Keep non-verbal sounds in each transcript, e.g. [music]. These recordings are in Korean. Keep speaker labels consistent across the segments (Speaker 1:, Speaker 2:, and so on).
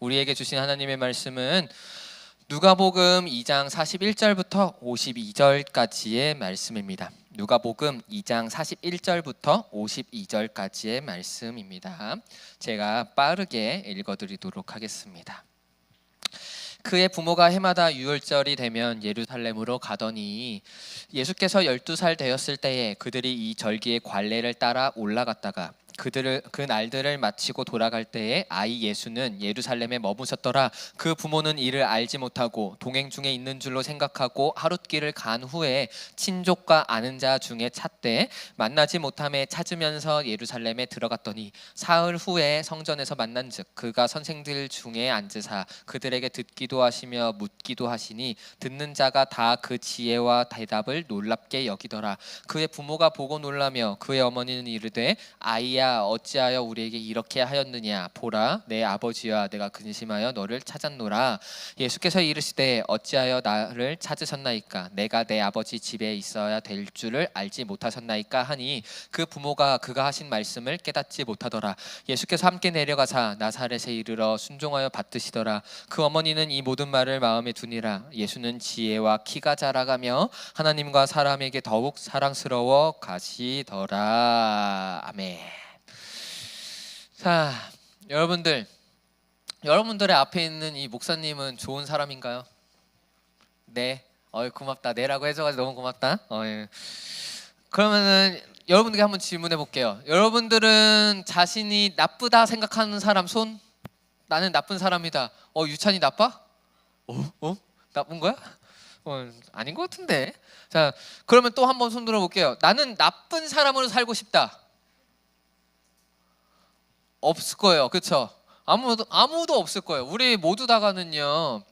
Speaker 1: 우리에게 주신 하나님의 말씀은 누가복음 2장 41절부터 52절까지의 말씀입니다. 누가복음 2장 41절부터 52절까지의 말씀입니다. 제가 빠르게 읽어드리도록 하겠습니다. 그의 부모가 해마다 유월절이 되면 예루살렘으로 가더니 예수께서 12살 되었을 때에 그들이 이 절기의 관례를 따라 올라갔다가 그들을 그 날들을 마치고 돌아갈 때에 아이 예수는 예루살렘에 머무셨더라. 그 부모는 이를 알지 못하고 동행 중에 있는 줄로 생각하고 하룻길을 간 후에 친족과 아는 자 중에 찾되 만나지 못함에 찾으면서 예루살렘에 들어갔더니 사흘 후에 성전에서 만난즉 그가 선생들 중에 앉으사 그들에게 듣기도 하시며 묻기도 하시니 듣는 자가 다 그 지혜와 대답을 놀랍게 여기더라. 그의 부모가 보고 놀라며 그의 어머니는 이르되 아이야 어찌하여 우리에게 이렇게 하였느냐? 보라 내 아버지와 내가 근심하여 너를 찾았노라. 예수께서 이르시되 어찌하여 나를 찾으셨나이까? 내가 내 아버지 집에 있어야 될 줄을 알지 못하셨나이까 하니 그 부모가 그가 하신 말씀을 깨닫지 못하더라. 예수께서 함께 내려가사 나사렛에 이르러 순종하여 받드시더라. 그 어머니는 이 모든 말을 마음에 두니라. 예수는 지혜와 키가 자라가며 하나님과 사람에게 더욱 사랑스러워 가시더라. 아멘 자 여러분들 여러분들의 앞에 있는 이 목사님은 좋은 사람인가요? 네. 어 고맙다. 네라고 해줘가지고 너무 고맙다. 어, 예. 그러면은 여러분들께 한번 질문해 볼게요. 여러분들은 자신이 나쁘다 생각하는 사람 손? 나는 나쁜 사람이다. 어 유찬이 나빠? 어? 어? 나쁜 거야? 어 아닌 것 같은데. 자 그러면 또 한번 손 들어 볼게요. 나는 나쁜 사람으로 살고 싶다. 없을 거예요. 그렇죠? 아무도 아무도 없을 거예요. 우리 모두 다가는요.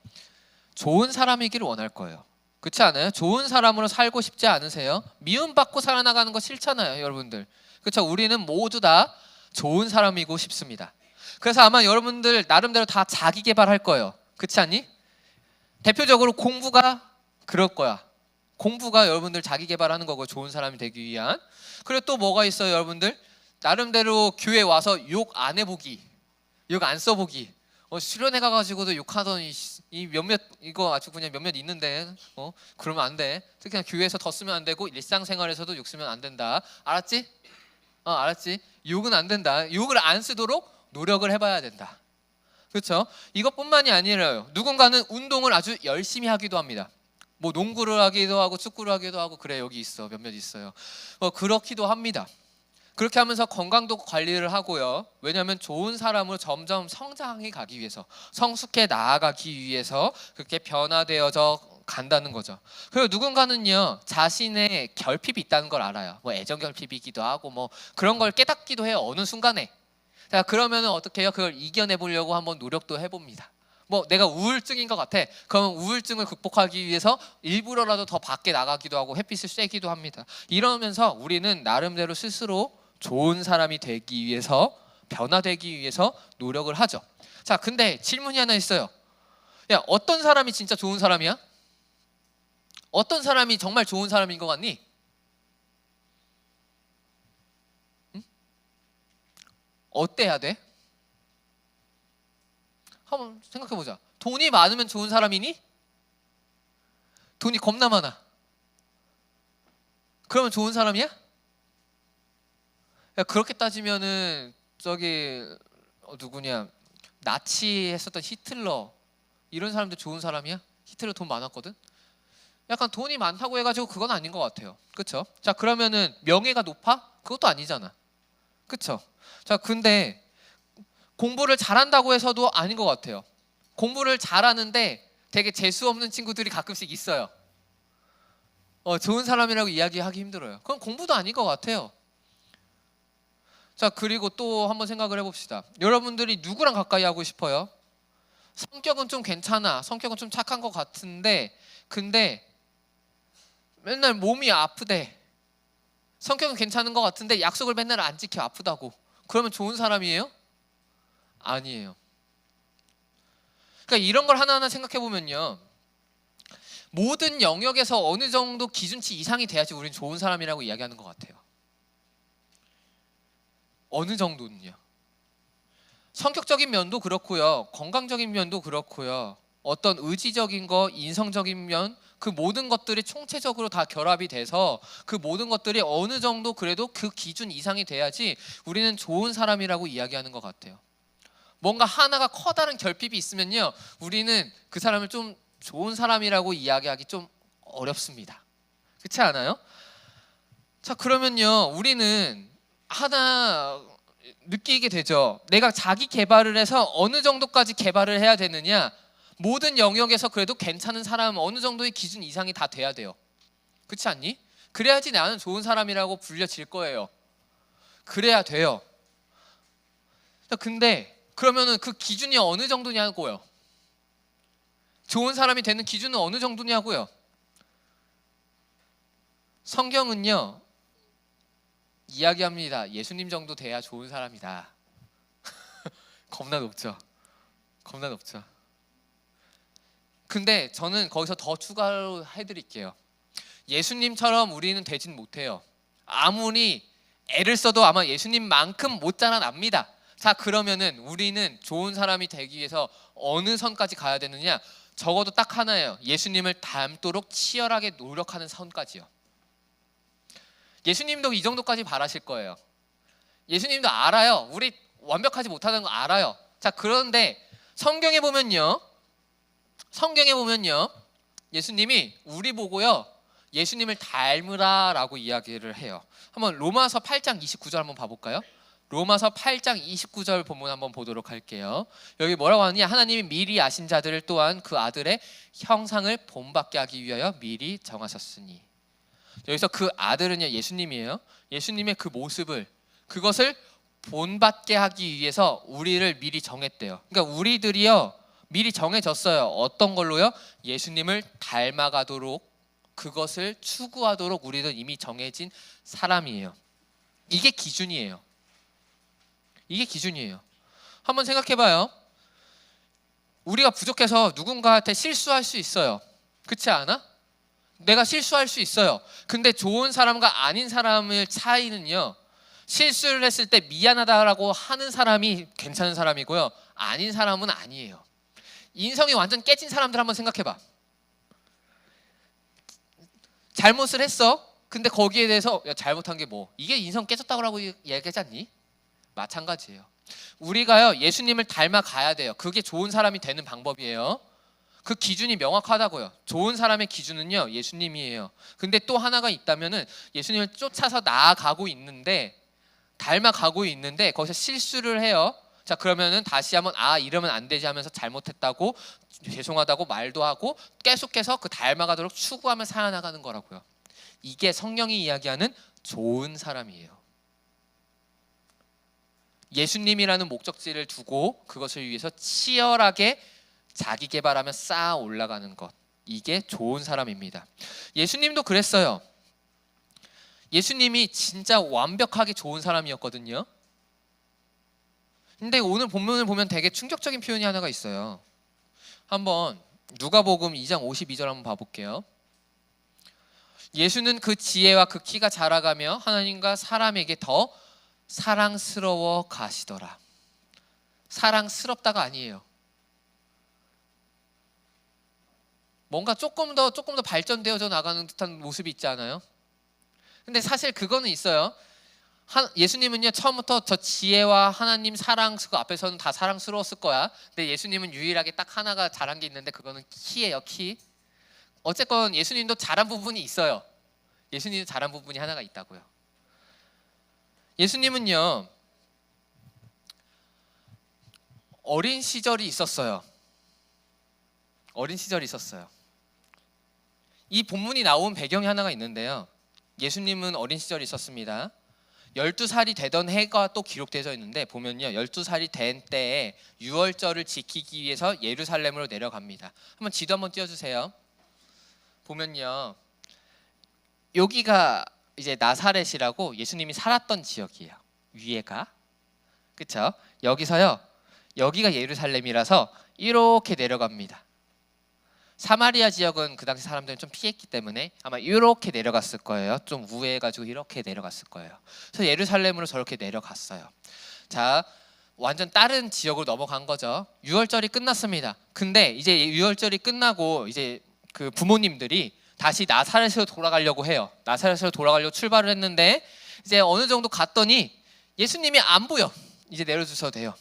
Speaker 1: 좋은 사람이기를 원할 거예요. 그렇지 않아요? 좋은 사람으로 살고 싶지 않으세요? 미움받고 살아나가는 거 싫잖아요, 여러분들. 그렇죠? 우리는 모두 다 좋은 사람이고 싶습니다. 그래서 아마 여러분들 나름대로 다 자기 개발할 거예요. 그렇지 않니? 대표적으로 공부가 그럴 거야. 공부가 여러분들 자기 개발하는 거고 좋은 사람이 되기 위한. 그리고 또 뭐가 있어요, 여러분들? 나름대로 교회 와서 욕 안 해보기, 욕 안 써보기. 어, 수련회 가가지고도 욕하더니 씨, 이 몇몇 이거 아주 그냥 몇몇 있는데 어 그러면 안 돼. 특히나 교회에서 더 쓰면 안 되고 일상생활에서도 욕 쓰면 안 된다. 알았지? 어 알았지? 욕은 안 된다. 욕을 안 쓰도록 노력을 해봐야 된다. 그렇죠? 이것뿐만이 아니라요. 누군가는 운동을 아주 열심히 하기도 합니다. 뭐 농구를 하기도 하고 축구를 하기도 하고 그래 여기 있어 몇몇 있어요. 뭐 그렇기도 합니다. 그렇게 하면서 건강도 관리를 하고요. 왜냐하면 좋은 사람으로 점점 성장해 가기 위해서 성숙해 나아가기 위해서 그렇게 변화되어져 간다는 거죠. 그리고 누군가는요 자신의 결핍이 있다는 걸 알아요. 뭐 애정 결핍이기도 하고 뭐 그런 걸 깨닫기도 해요. 어느 순간에. 자 그러면은 어떻게 해요? 그걸 이겨내 보려고 한번 노력도 해봅니다. 뭐 내가 우울증인 것 같아. 그러면 우울증을 극복하기 위해서 일부러라도 더 밖에 나가기도 하고 햇빛을 쐬기도 합니다. 이러면서 우리는 나름대로 스스로 좋은 사람이 되기 위해서 변화되기 위해서 노력을 하죠. 자, 근데 질문이 하나 있어요. 야, 어떤 사람이 진짜 좋은 사람이야? 어떤 사람이 정말 좋은 사람인 것 같니? 응? 어때야 돼? 한번 생각해 보자. 돈이 많으면 좋은 사람이니? 돈이 겁나 많아. 그러면 좋은 사람이야? 야, 그렇게 따지면은 저기 어, 누구냐 나치 했었던 히틀러 이런 사람들 좋은 사람이야? 히틀러 돈 많았거든. 약간 돈이 많다고 해가지고 그건 아닌 것 같아요. 그렇죠? 자 그러면은 명예가 높아? 그것도 아니잖아. 그렇죠? 자 근데 공부를 잘한다고 해서도 아닌 것 같아요. 공부를 잘하는데 되게 재수 없는 친구들이 가끔씩 있어요. 어, 좋은 사람이라고 이야기하기 힘들어요. 그건 공부도 아닌 것 같아요. 자 그리고 또 한번 생각을 해봅시다. 여러분들이 누구랑 가까이 하고 싶어요? 성격은 좀 괜찮아. 성격은 좀 착한 것 같은데 근데 맨날 몸이 아프대. 성격은 괜찮은 것 같은데 약속을 맨날 안 지켜 아프다고. 그러면 좋은 사람이에요? 아니에요. 그러니까 이런 걸 하나하나 생각해 보면요. 모든 영역에서 어느 정도 기준치 이상이 돼야지 우리는 좋은 사람이라고 이야기하는 것 같아요. 어느 정도는요. 성격적인 면도 그렇고요. 건강적인 면도 그렇고요. 어떤 의지적인 거, 인성적인 면, 그 모든 것들이 총체적으로 다 결합이 돼서 그 모든 것들이 어느 정도 그래도 그 기준 이상이 돼야지 우리는 좋은 사람이라고 이야기하는 것 같아요. 뭔가 하나가 커다란 결핍이 있으면요, 우리는 그 사람을 좀 좋은 사람이라고 이야기하기 좀 어렵습니다. 그렇지 않아요? 자, 그러면요, 우리는 하나 느끼게 되죠. 내가 자기 개발을 해서 어느 정도까지 개발을 해야 되느냐? 모든 영역에서 그래도 괜찮은 사람은 어느 정도의 기준 이상이 다 돼야 돼요. 그렇지 않니? 그래야지 나는 좋은 사람이라고 불려질 거예요. 그래야 돼요. 자, 근데 그러면은 그 기준이 어느 정도냐고요? 좋은 사람이 되는 기준은 어느 정도냐고요? 성경은요 이야기합니다. 예수님 정도 돼야 좋은 사람이다. [laughs] 겁나 높죠. 겁나 높죠. 근데 저는 거기서 더 추가로 해드릴게요. 예수님처럼 우리는 되진 못해요. 아무리 애를 써도 아마 예수님만큼 못 자라납니다. 자 그러면은 우리는 좋은 사람이 되기 위해서 어느 선까지 가야 되느냐? 적어도 딱 하나예요. 예수님을 닮도록 치열하게 노력하는 선까지요. 예수님도 이 정도까지 바라실 거예요. 예수님도 알아요. 우리 완벽하지 못하는 거 알아요. 자 그런데 성경에 보면요. 성경에 보면요. 예수님이 우리 보고요. 예수님을 닮으라라고 이야기를 해요. 한번 로마서 8장 29절 한번 봐 볼까요? 로마서 8장 29절 본문 한번 보도록 할게요. 여기 뭐라고 하느냐? 하나님이 미리 아신 자들을 또한 그 아들의 형상을 본받게 하기 위하여 미리 정하셨으니. 여기서 그 아들은요 예수님이에요. 예수님의 그 모습을 그것을 본받게 하기 위해서 우리를 미리 정했대요. 그러니까 우리들이요 미리 정해졌어요. 어떤 걸로요? 예수님을 닮아가도록 그것을 추구하도록 우리는 이미 정해진 사람이에요. 이게 기준이에요. 이게 기준이에요. 한번 생각해봐요. 우리가 부족해서 누군가한테 실수할 수 있어요. 그렇지 않아? 내가 실수할 수 있어요. 근데 좋은 사람과 아닌 사람의 차이는요. 실수를 했을 때 미안하다라고 하는 사람이 괜찮은 사람이고요. 아닌 사람은 아니에요. 인성이 완전 깨진 사람들 한번 생각해 봐. 잘못을 했어. 근데 거기에 대해서 야, 잘못한 게 뭐? 이게 인성 깨졌다고 얘기하지 않니? 마찬가지예요. 우리가요 예수님을 닮아 가야 돼요. 그게 좋은 사람이 되는 방법이에요. 그 기준이 명확하다고요. 좋은 사람의 기준은요 예수님이에요. 근데 또 하나가 있다면은 예수님을 쫓아서 나아가고 있는데 닮아가고 있는데 거기서 실수를 해요. 자 그러면은 다시 한번 아 이러면 안 되지 하면서 잘못했다고 죄송하다고 말도 하고 계속해서 그 닮아가도록 추구하며 살아나가는 거라고요. 이게 성령이 이야기하는 좋은 사람이에요. 예수님이라는 목적지를 두고 그것을 위해서 치열하게 자기 개발하며 쌓아 올라가는 것. 이게 좋은 사람입니다. 예수님도 그랬어요. 예수님이 진짜 완벽하게 좋은 사람이었거든요. 근데 오늘 본문을 보면 되게 충격적인 표현이 하나가 있어요. 한번 누가복음 2장 52절 한번 봐볼게요. 예수는 그 지혜와 그 키가 자라가며 하나님과 사람에게 더 사랑스러워 가시더라. 사랑스럽다가 아니에요. 뭔가 조금 더 조금 더 발전되어져 나가는 듯한 모습이 있지 않아요? 근데 사실 그거는 있어요. 하, 예수님은요 처음부터 저 지혜와 하나님 사랑 그 앞에서는 다 사랑스러웠을 거야. 근데 예수님은 유일하게 딱 하나가 잘한 게 있는데 그거는 키예요 키. 어쨌건 예수님도 잘한 부분이 있어요. 예수님도 잘한 부분이 하나가 있다고요. 예수님은요 어린 시절이 있었어요. 어린 시절이 있었어요. 이 본문이 나온 배경이 하나가 있는데요. 예수님은 어린 시절이 있었습니다. 12살이 되던 해가 또 기록되어 있는데 보면요. 12살이 된 때에 유월절을 지키기 위해서 예루살렘으로 내려갑니다. 한번 지도 한번 띄워 주세요. 보면요. 여기가 이제 나사렛이라고 예수님이 살았던 지역이에요. 위에가. 그렇죠? 여기서요. 여기가 예루살렘이라서 이렇게 내려갑니다. 사마리아 지역은 그 당시 사람들은 좀 피했기 때문에 아마 이렇게 내려갔을 거예요. 좀 우회해가지고 이렇게 내려갔을 거예요. 그래서 예루살렘으로 저렇게 내려갔어요. 자, 완전 다른 지역으로 넘어간 거죠. 유월절이 끝났습니다. 근데 이제 유월절이 끝나고 이제 그 부모님들이 다시 나사렛으로 돌아가려고 해요. 나사렛으로 돌아가려고 출발을 했는데 이제 어느 정도 갔더니 예수님이 안 보여. 이제 내려주셔도 돼요.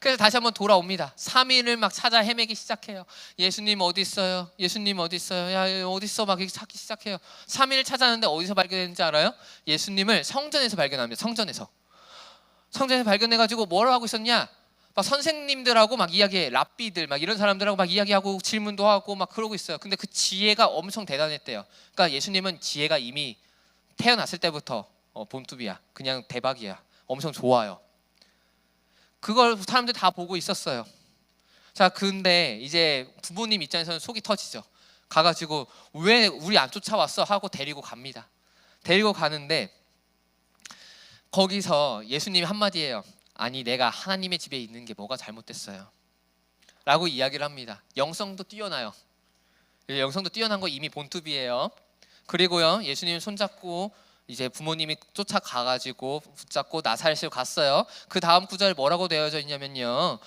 Speaker 1: 그래서 다시 한번 돌아옵니다. 3일을 막 찾아 헤매기 시작해요. 예수님 어디 있어요? 예수님 어디 있어요? 야 어디 있어? 막 찾기 시작해요. 3일 찾았는데 어디서 발견했는지 알아요? 예수님을 성전에서 발견합니다. 성전에서. 성전에서 발견해 가지고 뭘 하고 있었냐? 막 선생님들하고 막 이야기해 랍비들 막 이런 사람들하고 막 이야기하고 질문도 하고 막 그러고 있어요. 근데 그 지혜가 엄청 대단했대요. 그러니까 예수님은 지혜가 이미 태어났을 때부터 어, 본투비야. 그냥 대박이야. 엄청 좋아요. 그걸 사람들 다 보고 있었어요. 자, 근데 이제 부모님 입장에서는 속이 터지죠. 가가지고 왜 우리 안 쫓아왔어 하고 데리고 갑니다. 데리고 가는데 거기서 예수님이 한마디예요. 아니 내가 하나님의 집에 있는 게 뭐가 잘못됐어요. 라고 이야기를 합니다. 영성도 뛰어나요. 영성도 뛰어난 거 이미 본투비예요. 그리고요 예수님 손잡고 이제 부모님이 쫓아가가지고 붙잡고 나사렛으로 갔어요. 그 다음 구절 뭐라고 되어져 있냐면요.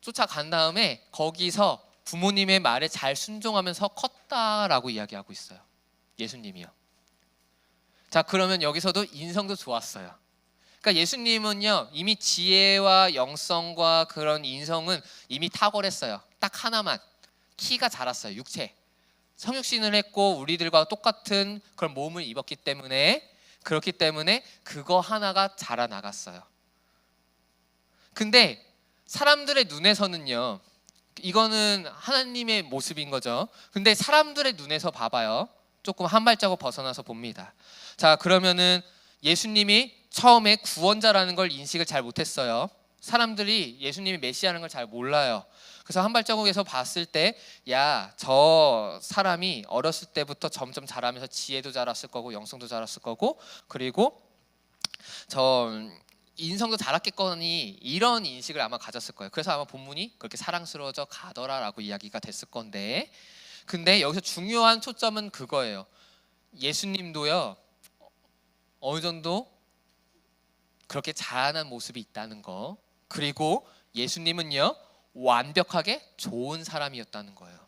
Speaker 1: 쫓아간 다음에 거기서 부모님의 말에 잘 순종하면서 컸다라고 이야기하고 있어요. 예수님이요. 자 그러면 여기서도 인성도 좋았어요. 그러니까 예수님은요 이미 지혜와 영성과 그런 인성은 이미 탁월했어요. 딱 하나만 키가 자랐어요. 육체. 성육신을 했고 우리들과 똑같은 그런 몸을 입었기 때문에 그렇기 때문에 그거 하나가 자라나갔어요. 근데 사람들의 눈에서는요. 이거는 하나님의 모습인 거죠. 근데 사람들의 눈에서 봐봐요. 조금 한 발자국 벗어나서 봅니다. 자, 그러면은 예수님이 처음에 구원자라는 걸 인식을 잘 못했어요. 사람들이 예수님이 메시아라는 걸 잘 몰라요. 그래서 한 발자국에서 봤을 때, 야, 저 사람이 어렸을 때부터 점점 자라면서 지혜도 자랐을 거고, 영성도 자랐을 거고, 그리고 저 인성도 자랐겠거니 이런 인식을 아마 가졌을 거예요. 그래서 아마 본문이 그렇게 사랑스러워져 가더라라고 이야기가 됐을 건데, 근데 여기서 중요한 초점은 그거예요. 예수님도요 어느 정도 그렇게 자라난 모습이 있다는 거. 그리고 예수님은요 완벽하게 좋은 사람이었다는 거예요.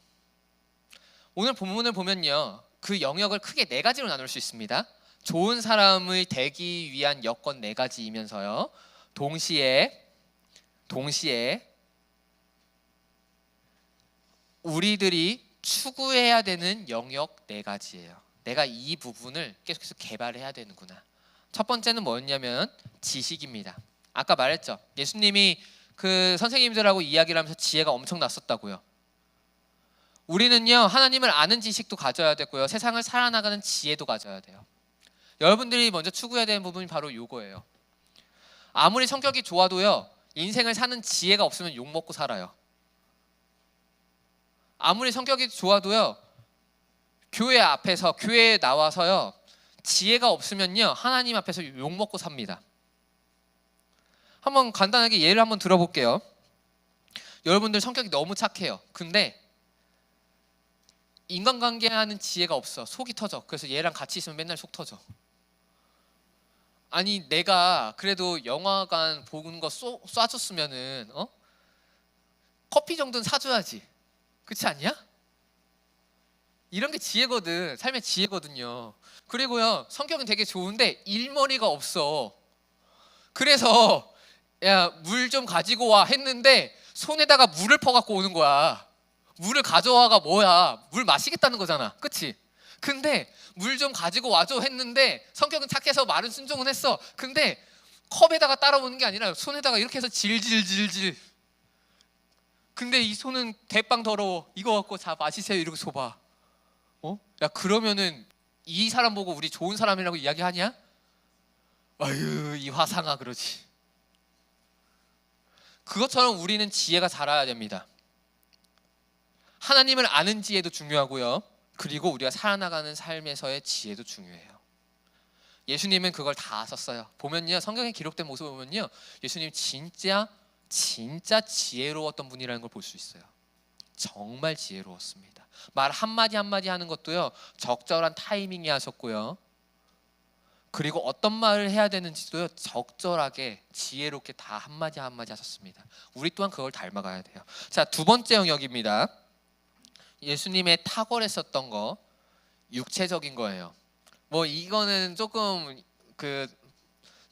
Speaker 1: 오늘 본문을 보면요. 그 영역을 크게 네 가지로 나눌 수 있습니다. 좋은 사람을 되기 위한 여건 네 가지이면서요. 동시에 동시에 우리들이 추구해야 되는 영역 네 가지예요. 내가 이 부분을 계속해서 개발해야 되는구나. 첫 번째는 뭐였냐면 지식입니다. 아까 말했죠. 예수님이 그 선생님들하고 이야기를 하면서 지혜가 엄청 났었다고요. 우리는요 하나님을 아는 지식도 가져야 되고요 세상을 살아나가는 지혜도 가져야 돼요. 여러분들이 먼저 추구해야 되는 부분이 바로 요거예요. 아무리 성격이 좋아도요 인생을 사는 지혜가 없으면 욕 먹고 살아요. 아무리 성격이 좋아도요 교회 앞에서 교회에 나와서요 지혜가 없으면요 하나님 앞에서 욕 먹고 삽니다. 한번 간단하게 예를 한번 들어볼게요. 여러분들 성격이 너무 착해요. 근데 인간관계하는 지혜가 없어. 속이 터져. 그래서 얘랑 같이 있으면 맨날 속 터져. 아니 내가 그래도 영화관 보는 거 쏘, 쏴줬으면은 어? 커피 정도는 사줘야지. 그렇지 않냐? 이런 게 지혜거든. 삶의 지혜거든요. 그리고요 성격은 되게 좋은데 일머리가 없어. 그래서 야 물 좀 가지고 와 했는데 손에다가 물을 퍼갖고 오는 거야. 물을 가져와가 뭐야? 물 마시겠다는 거잖아. 그치? 근데 물 좀 가지고 와줘 했는데 성격은 착해서 말은 순종은 했어. 근데 컵에다가 따라오는 게 아니라 손에다가 이렇게 해서 질질질질. 근데 이 손은 대빵 더러워. 이거 갖고 자 마시세요. 이러고 줘봐. 어? 야 그러면은 이 사람 보고 우리 좋은 사람이라고 이야기하냐? 아유 이 화상아 그러지. 그것처럼 우리는 지혜가 자라야 됩니다. 하나님을 아는 지혜도 중요하고요. 그리고 우리가 살아나가는 삶에서의 지혜도 중요해요. 예수님은 그걸 다 썼어요. 보면요. 성경에 기록된 모습을 보면요. 예수님 진짜 진짜 지혜로웠던 분이라는 걸 볼 수 있어요. 정말 지혜로웠습니다. 말 한마디 한마디 하는 것도요. 적절한 타이밍에 하셨고요. 그리고 어떤 말을 해야 되는지도 적절하게 지혜롭게 다 한마디 한마디 하셨습니다. 우리 또한 그걸 닮아가야 돼요. 자, 두 번째 영역입니다. 예수님의 탁월했었던 거 육체적인 거예요. 뭐 이거는 조금 그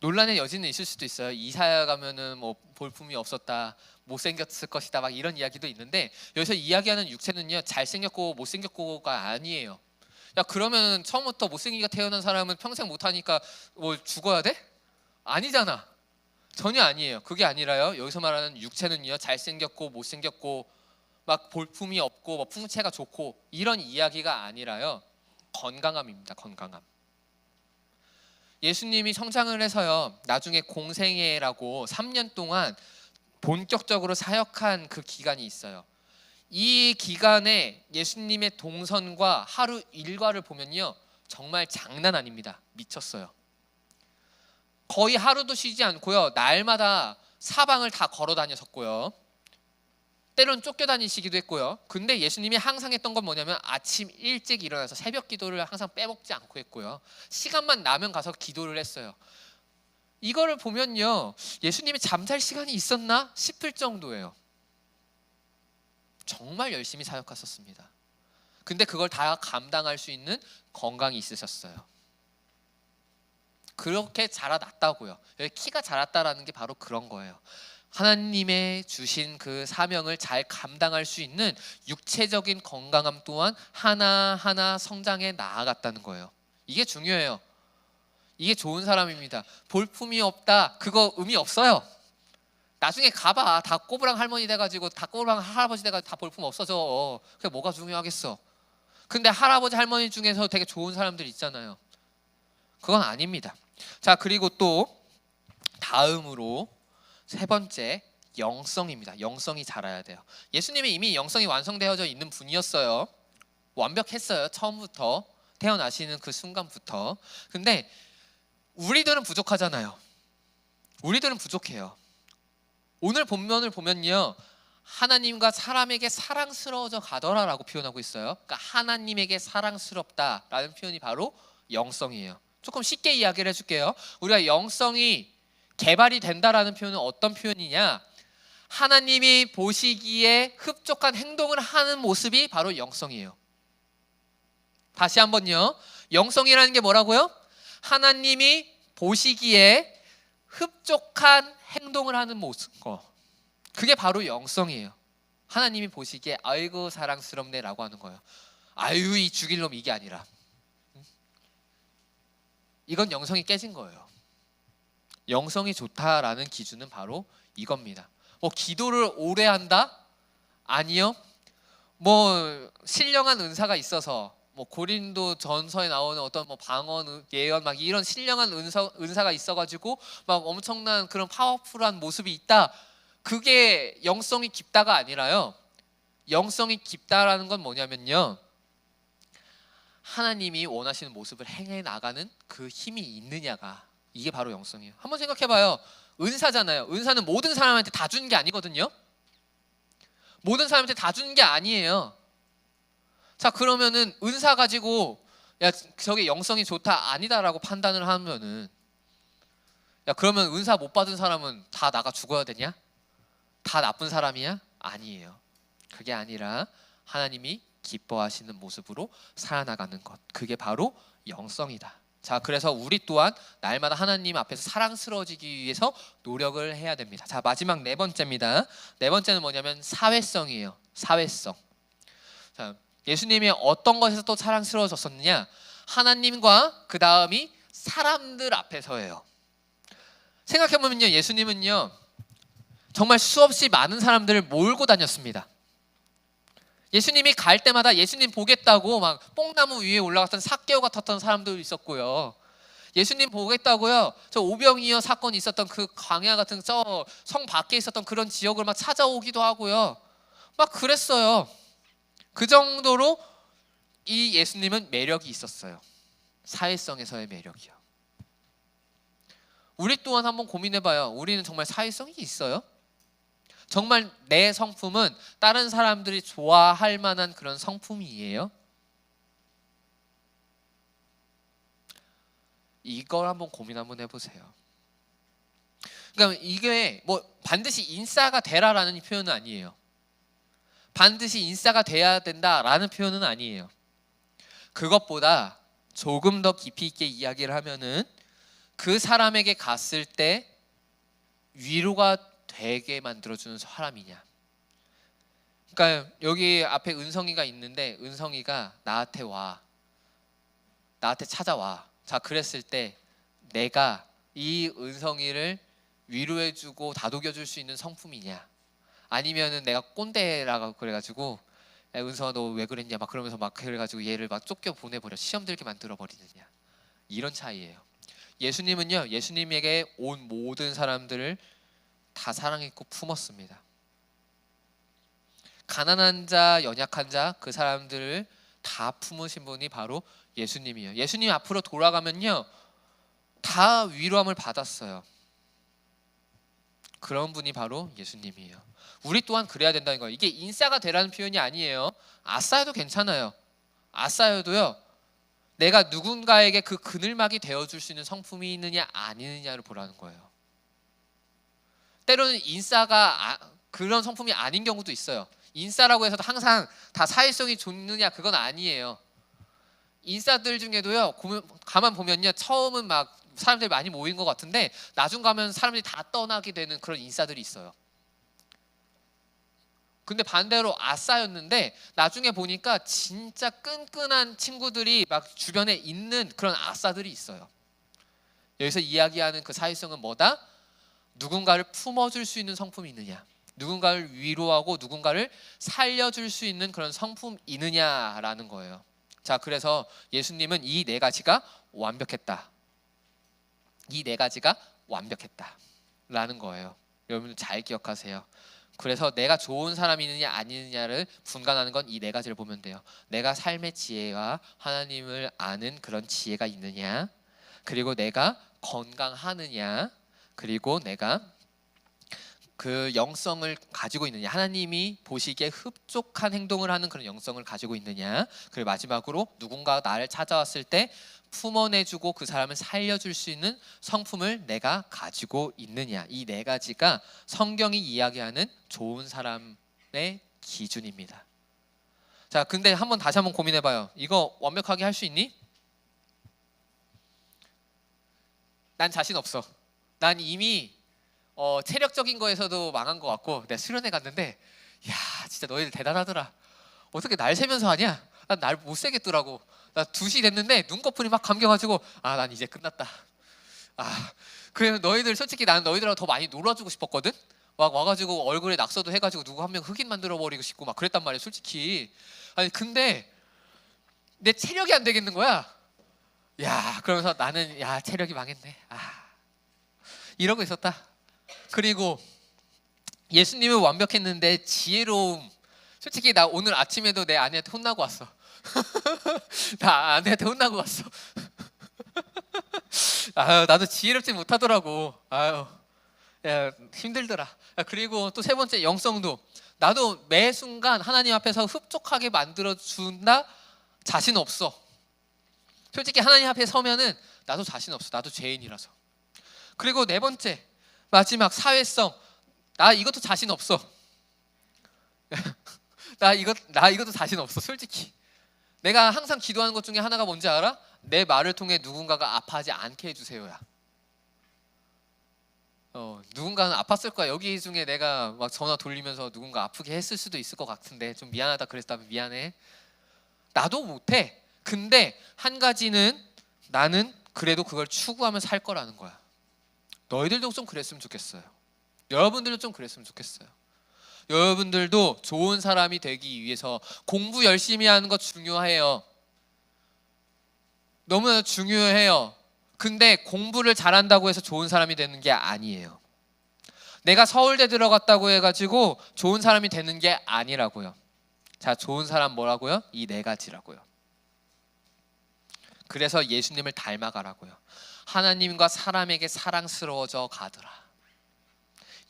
Speaker 1: 논란의 여지는 있을 수도 있어요. 이사야 가면은 뭐 볼품이 없었다, 못생겼을 것이다, 막 이런 이야기도 있는데 여기서 이야기하는 육체는요 잘생겼고 못생겼고가 아니에요. 야 그러면 처음부터 못생기가 태어난 사람은 평생 못하니까 뭐 죽어야 돼? 아니잖아. 전혀 아니에요. 그게 아니라요. 여기서 말하는 육체는요 잘생겼고 못생겼고 막 볼품이 없고 뭐 풍채가 좋고 이런 이야기가 아니라요 건강함입니다. 건강함. 예수님이 성장을 해서요 나중에 공생애라고 3년 동안 본격적으로 사역한 그 기간이 있어요. 이 기간에 예수님의 동선과 하루 일과를 보면요 정말 장난 아닙니다. 미쳤어요. 거의 하루도 쉬지 않고요 날마다 사방을 다 걸어 다녔었고요. 때론 쫓겨다니시기도 했고요. 근데 예수님이 항상 했던 건 뭐냐면 아침 일찍 일어나서 새벽 기도를 항상 빼먹지 않고 했고요. 시간만 나면 가서 기도를 했어요. 이거를 보면요. 예수님이 잠잘 시간이 있었나 싶을 정도예요. 정말 열심히 사역하셨습니다. 근데 그걸 다 감당할 수 있는 건강이 있으셨어요. 그렇게 자라났다고요. 키가 자랐다라는 게 바로 그런 거예요. 하나님의 주신 그 사명을 잘 감당할 수 있는 육체적인 건강함 또한 하나하나 성장해 나아갔다는 거예요. 이게 중요해요. 이게 좋은 사람입니다. 볼품이 없다. 그거 의미 없어요. 나중에 가봐. 다 꼬부랑 할머니 돼가지고 다 꼬부랑 할아버지 돼가지고 다 볼품 없어져. 그게 뭐가 중요하겠어. 근데 할아버지 할머니 중에서 되게 좋은 사람들 있잖아요. 그건 아닙니다. 자 그리고 또 다음으로 세 번째 영성입니다. 영성이 자라야 돼요. 예수님이 이미 영성이 완성되어져 있는 분이었어요. 완벽했어요. 처음부터 태어나시는 그 순간부터. 근데 우리들은 부족하잖아요. 우리들은 부족해요. 오늘 본면을 보면요. 하나님과 사람에게 사랑스러워져 가더라라고 표현하고 있어요. 그러니까 하나님에게 사랑스럽다라는 표현이 바로 영성이에요. 조금 쉽게 이야기를 해줄게요. 우리가 영성이 개발이 된다라는 표현은 어떤 표현이냐? 하나님이 보시기에 흡족한 행동을 하는 모습이 바로 영성이에요. 다시 한번요. 영성이라는 게 뭐라고요? 하나님이 보시기에 흡족한 행동을 하는 모습 거. 그게 바로 영성이에요. 하나님이 보시기에 아이고 사랑스럽네라고 하는 거예요. 아유 이 죽일 놈 이게 아니라. 이건 영성이 깨진 거예요. 영성이 좋다라는 기준은 바로 이겁니다. 뭐 기도를 오래 한다? 아니요. 뭐 신령한 은사가 있어서 뭐 고린도 전서에 나오는 어떤 뭐 방언 예언 막 이런 신령한 은사 은사가 있어가지고 막 엄청난 그런 파워풀한 모습이 있다. 그게 영성이 깊다가 아니라요. 영성이 깊다라는 건 뭐냐면요. 하나님이 원하시는 모습을 행해 나가는 그 힘이 있느냐가 이게 바로 영성이에요. 한번 생각해봐요. 은사잖아요. 은사는 모든 사람한테 다 주는 게 아니거든요. 모든 사람한테 다 주는 게 아니에요. 자 그러면은 은사 가지고 야 저게 영성이 좋다 아니다라고 판단을 하면은 야 그러면 은사 못 받은 사람은 다 나가 죽어야 되냐? 다 나쁜 사람이야? 아니에요. 그게 아니라 하나님이 기뻐하시는 모습으로 살아나가는 것. 그게 바로 영성이다. 자, 그래서 우리 또한 날마다 하나님 앞에서 사랑스러워지기 위해서 노력을 해야 됩니다. 자, 마지막 네 번째입니다. 네 번째는 뭐냐면 사회성이에요. 사회성. 자, 예수님이 어떤 것에서 또 사랑스러워졌었느냐? 하나님과 그 다음이 사람들 앞에서예요. 생각해 보면요, 예수님은요 정말 수없이 많은 사람들을 몰고 다녔습니다. 예수님이 갈 때마다 예수님 보겠다고 막 뽕나무 위에 올라갔던 사개오 같았던 사람도 있었고요. 예수님 보겠다고요. 저 오병이어 사건이 있었던 그 광야 같은 저 성 밖에 있었던 그런 지역을 막 찾아오기도 하고요. 막 그랬어요. 그 정도로 이 예수님은 매력이 있었어요. 사회성에서의 매력이요. 우리 또한 한번 고민해봐요. 우리는 정말 사회성이 있어요? 정말 내 성품은 다른 사람들이 좋아할 만한 그런 성품이에요? 이걸 한번 고민 한번 해보세요. 그러니까 이게 뭐 반드시 인싸가 되라라는 표현은 아니에요. 반드시 인싸가 돼야 된다라는 표현은 아니에요. 그것보다 조금 더 깊이 있게 이야기를 하면은 그 사람에게 갔을 때 위로가 되게 만들어주는 사람이냐. 그러니까 여기 앞에 은성이가 있는데 은성이가 나한테 와. 나한테 찾아와. 자, 그랬을 때 내가 이 은성이를 위로해주고 다독여줄 수 있는 성품이냐? 아니면은 내가 꼰대라고 그래가지고 야, 은성아 너왜 그랬냐? 막 그러면서 막 그래가지고 얘를 막 쫓겨 보내버려 시험 들게 만들어 버리느냐? 이런 차이예요. 예수님은요, 예수님에게 온 모든 사람들을 다 사랑했고 품었습니다. 가난한 자, 연약한 자, 그 사람들을 다 품으신 분이 바로 예수님이에요. 예수님 앞으로 돌아가면요, 다 위로함을 받았어요. 그런 분이 바로 예수님이에요. 우리 또한 그래야 된다는 거예요. 이게 인싸가 되라는 표현이 아니에요. 아싸여도 괜찮아요. 아싸여도요. 내가 누군가에게 그 그늘막이 되어줄 수 있는 성품이 있느냐 아니느냐를 보라는 거예요. 때로는 인싸가 아- 그런 성품이 아닌 경우도 있어요. 인싸라고 해서 항상 다 사회성이 좋느냐 그건 아니에요. 인싸들 중에도요 가만 보면요 처음은 막 사람들이 많이 모인 것 같은데 나중 가면 사람들이 다 떠나게 되는 그런 인싸들이 있어요. 근데 반대로 아싸였는데 나중에 보니까 진짜 끈끈한 친구들이 막 주변에 있는 그런 아싸들이 있어요. 여기서 이야기하는 그 사회성은 뭐다? 누군가를 품어줄 수 있는 성품이 있느냐, 누군가를 위로하고 누군가를 살려줄 수 있는 그런 성품 있느냐라는 거예요. 자, 그래서 예수님은 이 네 가지가 완벽했다. 이 네 가지가 완벽했다 라는 거예요. 여러분들 잘 기억하세요. 그래서 내가 좋은 사람이느냐 아니느냐를 분간하는 건 이 네 가지를 보면 돼요. 내가 삶의 지혜와 하나님을 아는 그런 지혜가 있느냐, 그리고 내가 건강하느냐, 그리고 내가 그 영성을 가지고 있느냐, 하나님이 보시기에 흡족한 행동을 하는 그런 영성을 가지고 있느냐, 그리고 마지막으로 누군가 나를 찾아왔을 때 품어내주고 그 사람을 살려줄 수 있는 성품을 내가 가지고 있느냐 이 네 가지가 성경이 이야기하는 좋은 사람의 기준입니다. 자, 근데 한번 다시 한번 고민해봐요. 이거 완벽하게 할 수 있니? 난 자신 없어. 난 이미 어, 체력적인 거에서도 망한 것 같고 내가 수련회 갔는데 야 진짜 너희들 대단하더라. 어떻게 날 세면서 하냐? 난 날 못 세겠더라고. 나 2시 됐는데 눈꺼풀이 막 감겨가지고 아 난 이제 끝났다. 아 그래서 너희들 솔직히 나는 너희들하고 더 많이 놀아주고 싶었거든. 막 와가지고 얼굴에 낙서도 해가지고 누구 한 명 흑인 만들어 버리고 싶고 막 그랬단 말이야 솔직히. 아니 근데 내 체력이 안 되겠는 거야. 야 그러면서 나는 야 체력이 망했네. 아 이러고 있었다. 그리고 예수님은 완벽했는데 지혜로움. 솔직히 나 오늘 아침에도 내 아내한테 혼나고 왔어. [laughs] 나 아내한테 혼나고 왔어. [laughs] 아유 나도 지혜롭지 못하더라고. 아유 야, 힘들더라. 야, 그리고 또 세 번째 영성도 나도 매 순간 하나님 앞에서 흡족하게 만들어 준다 자신 없어. 솔직히 하나님 앞에 서면은 나도 자신 없어. 나도 죄인이라서. 그리고 네 번째 마지막 사회성 나 이것도 자신 없어. [laughs] 나 이것 나 이것도 자신 없어. 솔직히. 내가 항상 기도하는 것 중에 하나가 뭔지 알아? 내 말을 통해 누군가가 아파하지 않게 해주세요야. 어, 누군가는 아팠을 거야. 여기 중에 내가 막 전화 돌리면서 누군가 아프게 했을 수도 있을 것 같은데 좀 미안하다 그랬다면 미안해. 나도 못해. 근데 한 가지는 나는 그래도 그걸 추구하면 살 거라는 거야. 너희들도 좀 그랬으면 좋겠어요. 여러분들도 좀 그랬으면 좋겠어요. 여러분들도 좋은 사람이 되기 위해서 공부 열심히 하는 거 중요해요. 너무나 중요해요. 근데 공부를 잘한다고 해서 좋은 사람이 되는 게 아니에요. 내가 서울대 들어갔다고 해가지고 좋은 사람이 되는 게 아니라고요. 자, 좋은 사람 뭐라고요? 이 네 가지라고요. 그래서 예수님을 닮아가라고요. 하나님과 사람에게 사랑스러워져 가더라.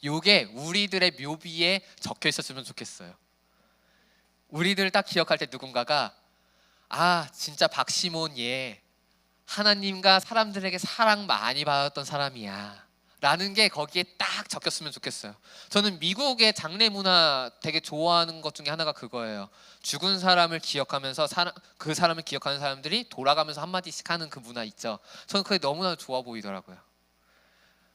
Speaker 1: 요게 우리들의 묘비에 적혀 있었으면 좋겠어요. 우리들 딱 기억할 때 누군가가 아 진짜 박시몬 얘 하나님과 사람들에게 사랑 많이 받았던 사람이야. 라는 게 거기에 딱 적혔으면 좋겠어요. 저는 미국의 장례 문화 되게 좋아하는 것 중에 하나가 그거예요. 죽은 사람을 기억하면서 사람, 그 사람을 기억하는 사람들이 돌아가면서 한마디씩 하는 그 문화 있죠. 저는 그게 너무나 좋아 보이더라고요.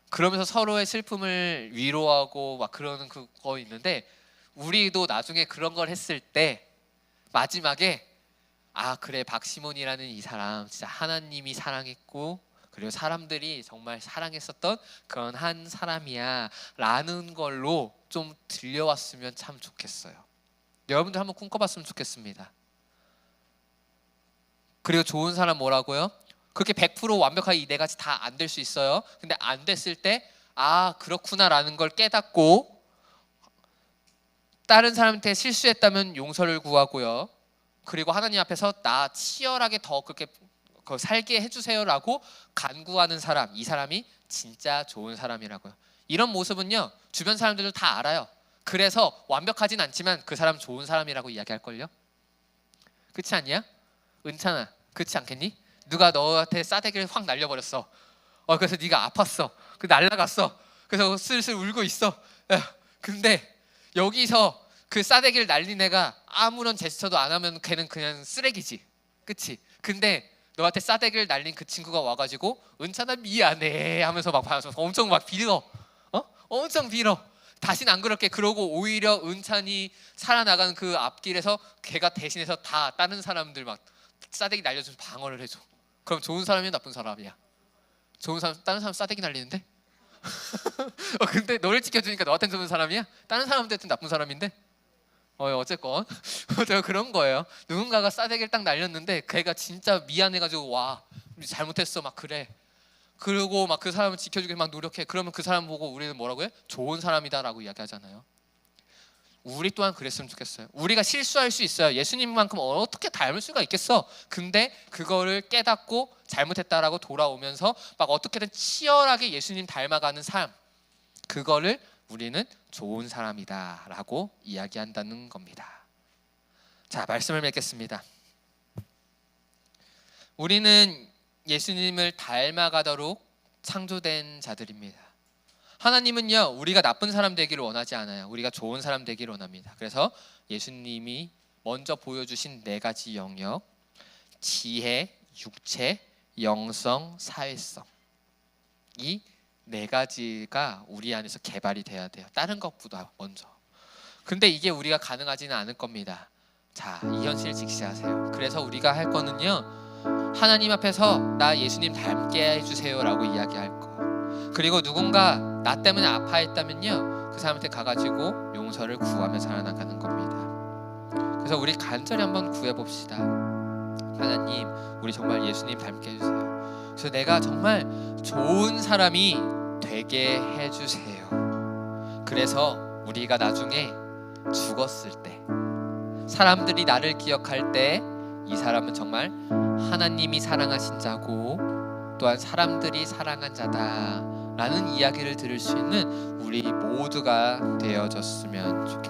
Speaker 1: 그러면서 서로의 슬픔을 위로하고 막 그러는 그거 있는데 우리도 나중에 그런 걸 했을 때 마지막에 아 그래 박시몬이라는 이 사람 진짜 하나님이 사랑했고 그리고 사람들이 정말 사랑했었던 그런 한 사람이야 라는 걸로 좀 들려왔으면 참 좋겠어요. 여러분들 한번 꿈꿔봤으면 좋겠습니다. 그리고 좋은 사람 뭐라고요? 그렇게 100% 완벽하게 이 네 가지 다 안 될 수 있어요. 근데 안 됐을 때 아 그렇구나 라는 걸 깨닫고 다른 사람한테 실수했다면 용서를 구하고요. 그리고 하나님 앞에서 나 치열하게 더 그렇게 그 살게 해주세요라고 간구하는 사람 이 사람이 진짜 좋은 사람이라고요. 이런 모습은요 주변 사람들도 다 알아요. 그래서 완벽하진 않지만 그 사람 좋은 사람이라고 이야기할 걸요. 그렇지 않냐? 은찬아, 그렇지 않겠니? 누가 너한테 싸대기를 확 날려버렸어. 어 그래서 네가 아팠어. 그 날라갔어. 그래서 슬슬 울고 있어. 야, 근데 여기서 그 싸대기를 날린 애가 아무런 제스처도 안 하면 걔는 그냥 쓰레기지. 그치? 근데 너한테 싸대기를 날린 그 친구가 와가지고 은찬아 미안해 하면서 막 봐서 엄청 막 빌어. 어? 엄청 빌어. 다신 안 그럴게. 그러고 오히려 은찬이 살아나가는 그 앞길에서 걔가 대신해서 다 다른 사람들 막 싸대기 날려줘서 방어를 해줘. 그럼 좋은 사람이야 나쁜 사람이야? 좋은 사람 다른 사람 싸대기 날리는데? [laughs] 어, 근데 너를 지켜주니까 너한테는 좋은 사람이야? 다른 사람한테는 나쁜 사람인데? 어 어쨌건 [laughs] 제가 그런 거예요. 누군가가 싸대기를 딱 날렸는데 걔가 진짜 미안해가지고 와 잘못했어 막 그래. 그리고 막 그 사람을 지켜주기 막 노력해. 그러면 그 사람 보고 우리는 뭐라고 해? 좋은 사람이다라고 이야기하잖아요. 우리 또한 그랬으면 좋겠어요. 우리가 실수할 수 있어요. 예수님만큼 어떻게 닮을 수가 있겠어? 근데 그거를 깨닫고 잘못했다라고 돌아오면서 막 어떻게든 치열하게 예수님 닮아가는 삶. 그거를 우리는 좋은 사람이다 라고 이야기한다는 겁니다. 자, 말씀을 맺겠습니다. 우리는 예수님을 닮아가도록 창조된 자들입니다. 하나님은요, 우리가 나쁜 사람 되기를 원하지 않아요. 우리가 좋은 사람 되기를 원합니다. 그래서 예수님이 먼저 보여주신 네 가지 영역, 지혜, 육체, 영성, 사회성. 이 네 가지가 우리 안에서 개발이 돼야 돼요. 다른 것보다 먼저. 근데 이게 우리가 가능하지는 않을 겁니다. 자, 이 현실을 직시하세요. 그래서 우리가 할 거는요. 하나님 앞에서 나 예수님 닮게 해주세요라고 이야기할 거. 그리고 누군가 나 때문에 아파했다면요, 그 사람한테 가가지고 용서를 구하며 살아나가는 겁니다. 그래서 우리 간절히 한번 구해 봅시다. 하나님, 우리 정말 예수님 닮게 해주세요. 그래서 내가 정말 좋은 사람이 되게 해주세요. 그래서 우리가 나중에 죽었을 때, 사람들이 나를 기억할 때, 이 사람은 정말 하나님이 사랑하신 자고 또한 사람들이 사랑한 자다라는 이야기를 들을 수 있는 우리 모두가 되어졌으면 좋겠습니다.